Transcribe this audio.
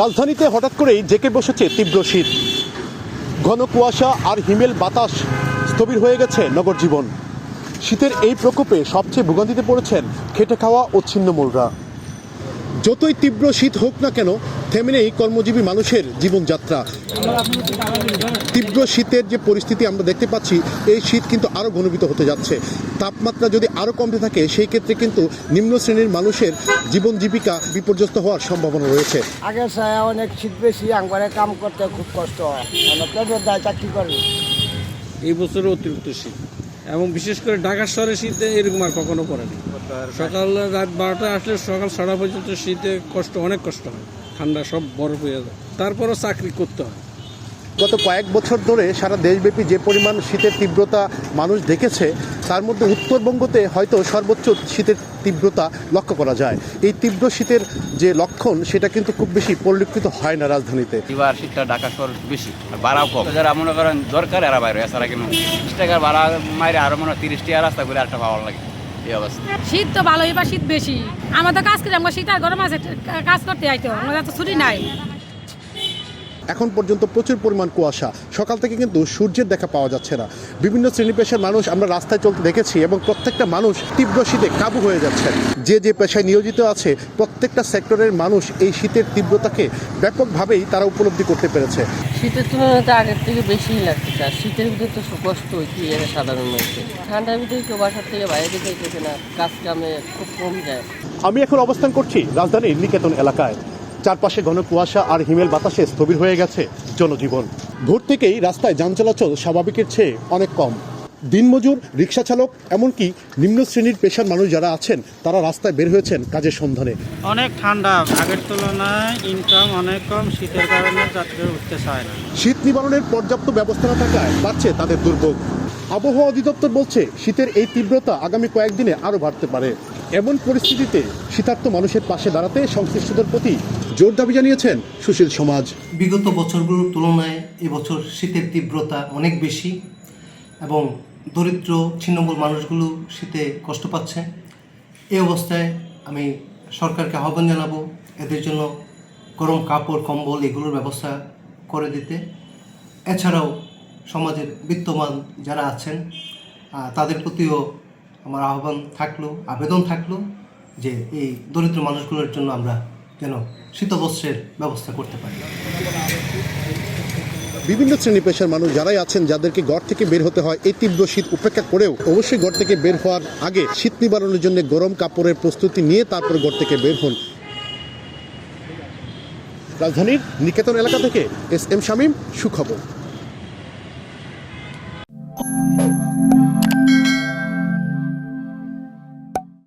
রাজধানীতে হঠাৎ করেই জেকে বসেছে তীব্র শীত। ঘন কুয়াশা আর হিমেল বাতাস স্থবির হয়ে গেছে নগর জীবন শীতের এই প্রকোপে সবচেয়ে ভোগান্তিতে পড়েছেন খেটে খাওয়া ও ছিন্নমূলরা। যতই তীব্র শীত হোক না কেন থেমে নেই কর্মজীবী মানুষের জীবনযাত্রা। তীব্র শীতের যে পরিস্থিতি আমরা দেখতে পাচ্ছি এই শীত কিন্তু আরও ঘনীভূত হতে যাচ্ছে। তাপমাত্রা যদি আরও কমতে থাকে সেই ক্ষেত্রে কিন্তু নিম্ন শ্রেণির মানুষের জীবন জীবিকা বিপর্যস্ত হওয়ার সম্ভাবনা রয়েছে। আগে ছায়া অনেক শীত বেশি আঙ্গরে কাম করতে খুব কষ্ট হয়। চাকরি এই বছরে অতিরিক্ত শীত। এবং বিশেষ করে ঢাকা শহরে শীতে এরকম আর কখনো পড়েনি। সকাল রাত বারোটা আসলে সকাল ছটা পর্যন্ত শীতে কষ্ট, অনেক কষ্ট হয়। ঠান্ডা সব বরফ হয়ে যায়। তারপরও চাকরি করতে হয়। গত কয়েক বছর ধরে সারা দেশব্যাপী যে পরিমাণ শীতের তীব্রতা মানুষ দেখেছে তার মধ্যে উত্তরবঙ্গতে হয়তো সর্বোচ্চ শীতের তীব্রতা লক্ষ্য করা যায়। এই তীব্র শীতের যে লক্ষণ সেটা কিন্তু খুব বেশি পরিলক্ষিত হয় না রাজধানীতে। এবার শীতটা ঢাকা শহর বেশি আর ভাড়াও কম। যারা মনে করেন দরকার এরা বাইরে এছাড়া কেন বিশ টাকার ভাড়া মাইরে আরও মনে হয় তিরিশ টাকা রাস্তা করে একটা ভালো লাগে এই অবস্থা। শীত তো ভালো এবার শীত বেশি। আমরা তো কাজ করি আমরা শীত আর গরম আছে কাজ করতে আইতো আমাদের তো ছুটি নাই। এখন পর্যন্ত প্রচুর পরিমাণ কুয়াশা। সকাল থেকে কিন্তু সূর্যের দেখা পাওয়া যাচ্ছে না। বিভিন্ন শ্রেণি পেশার মানুষ আমরা রাস্তায় চলতে দেখেছি এবং প্রত্যেকটা মানুষ তীব্র শীতে কাবু হয়ে যাচ্ছে যে যে পেশায় নিয়োজিত আছে প্রত্যেকটা সেক্টরের মানুষ এই শীতের তীব্রতাকে ব্যাপকভাবেই তারা উপলব্ধি করতে পেরেছে। শীতের তুলনায় তো আগের থেকে বেশিই লাগতেছে আর শীতের ভিতরে তো সু- কষ্ট হইতে যায় সাধারণ মানুষের। ঠান্ডার ভিতরে কেউ বাসার থেকে বাইরে যেতেছে না কাজ কামে খুব কম যায়। আমি এখন অবস্থান করছি রাজধানীর নিকেতন এলাকায়। চারপাশে ঘন কুয়াশা আর হিমেল বাতাসে স্থবির হয়ে গেছে জনজীবন। ভোর থেকেই রাস্তায় যান চলাচল স্বাভাবিকের চেয়ে অনেক কম। দিনমজুর রিক্সা চালক এমনকি নিম্ন শ্রেণির পেশার মানুষ যারা আছেন তারা রাস্তায় বের হয়েছেন কাজের সন্ধানে। অনেক ঠান্ডা। আগের তুলনায় ইনকাম অনেক কম শীতের কারণে যাত্রীরা উঠতে চায় না। শীত নিবারণের পর্যাপ্ত ব্যবস্থা না থাকায় বাড়ছে তাদের দুর্ভোগ। আবহাওয়া অধিদপ্তর বলছে শীতের এই তীব্রতা আগামী কয়েকদিনে আরও বাড়তে পারে। এমন পরিস্থিতিতে শীতার্থ মানুষের পাশে দাঁড়াতে সংশ্লিষ্টদের প্রতি জোর দাবি জানিয়েছেন সুশীল সমাজ। বিগত বছরগুলোর তুলনায় এবছর শীতের তীব্রতা অনেক বেশি এবং দরিদ্র, ছিন্নমূল মানুষগুলো শীতে কষ্ট পাচ্ছে। এই অবস্থায় আমি সরকারকে আহ্বান জানাব এদের জন্য গরম কাপড়, কম্বল এগুলোর ব্যবস্থা করে দিতে। এছাড়াও সমাজের বিত্তমান যারা আছেন তাদের প্রতিও আমার আহ্বান থাকল, আবেদন থাকল যে এই দরিদ্র মানুষগুলোর জন্য আমরা যেন শীতবস্ত্রের ব্যবস্থা করতে পারি। বিভিন্ন শ্রেণি পেশার মানুষ যারাই আছেন, যাদেরকে ঘর থেকে বের হতে হয়, এই তীব্র শীত উপেক্ষা করেও অবশ্যই ঘর থেকে বের হওয়ার আগে শীত নিবারণের জন্য গরম কাপড়ের প্রস্তুতি নিয়ে তারপর ঘর থেকে বের হন। রাজধানীর নিকেতন এলাকা থেকে এস এম শামীম, সুখবর।